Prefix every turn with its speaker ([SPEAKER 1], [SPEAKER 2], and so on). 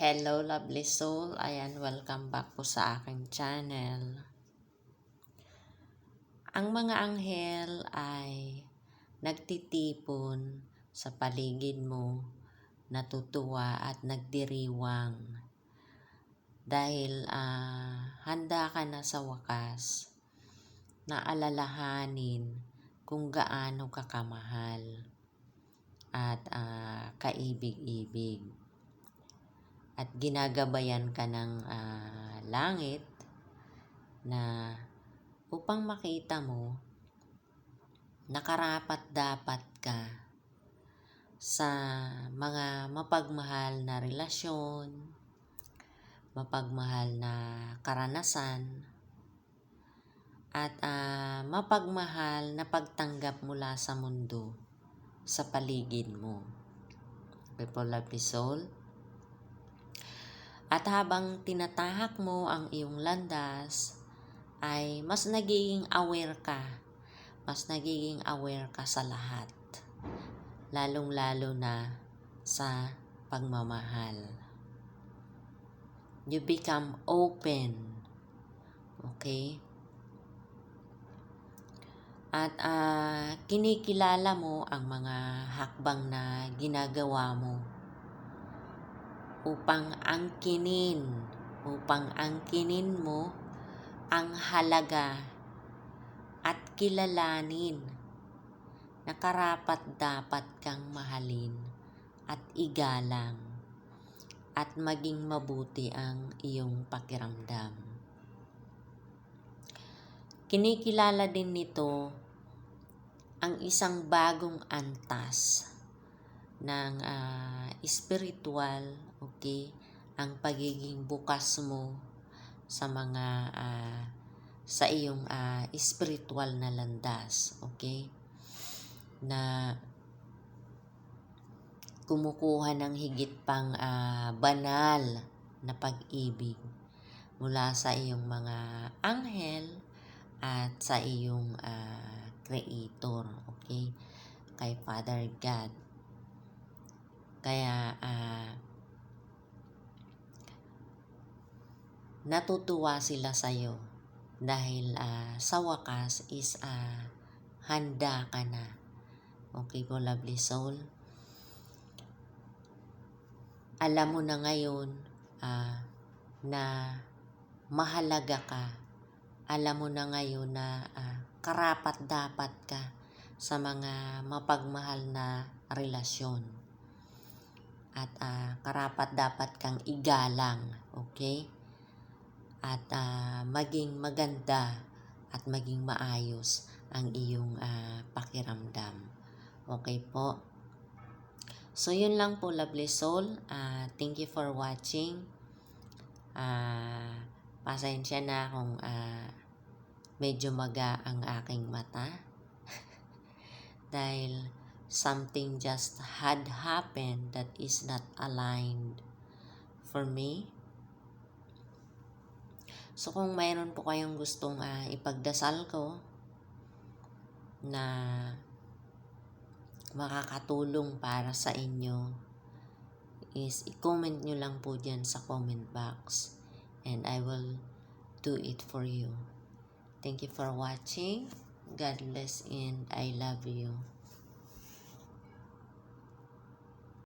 [SPEAKER 1] Hello lovely soul, ayan welcome back po sa aking channel. Ang mga anghel ay nagtitipon sa paligid mo, natutuwa at nagdiriwang. Dahil ah, handa ka na sa wakas na alalahanin kung gaano ka kamahal at ah, kaibig-ibig at ginagabayan ka ng ah, langit na upang makita mo nakarapat dapat ka sa mga mapagmahal na relasyon, mapagmahal na karanasan, at ah, mapagmahal na pagtanggap mula sa mundo sa paligid mo. People lovely soul. At habang tinatahak mo ang iyong landas, ay mas nagiging aware ka. Mas nagiging aware ka sa lahat. Lalong-lalo na sa pagmamahal. You become open. Okay? At ah, kinikilala mo ang mga hakbang na ginagawa mo upang angkinin, upang angkinin mo ang halaga at kilalanin na karapat dapat kang mahalin at igalang at maging mabuti ang iyong pakiramdam. Kinikilala din nito ang isang bagong antas ng uh, spiritual, okay, ang pagiging bukas mo sa mga uh, sa iyong uh, spiritual na landas, okay? Na kumukuha ng higit pang uh, banal na pag-ibig mula sa iyong mga anghel at sa iyong uh, creator, okay? Kay Father God. Kaya uh, natutuwa sila sa iyo dahil uh, sa wakas is uh, handa ka na. Okay po, lovely soul. Alam mo na ngayon uh, na mahalaga ka alam mo na ngayon na uh, karapat dapat ka sa mga mapagmahal na relasyon. At uh, karapat dapat kang igalang, okay? At uh, maging maganda at maging maayos ang iyong uh, pakiramdam. Okay po? So, yun lang po, lovely soul. Uh, thank you for watching. Uh, pasensya na kung uh, medyo maga ang aking mata dahil something just had happened that is not aligned for me. So kung mayroon po kayong gustong uh, ipagdasal ko na makakatulong para sa inyo is i-comment nyo lang po dyan sa comment box and I will do it for you. Thank you for watching. God bless and I love you.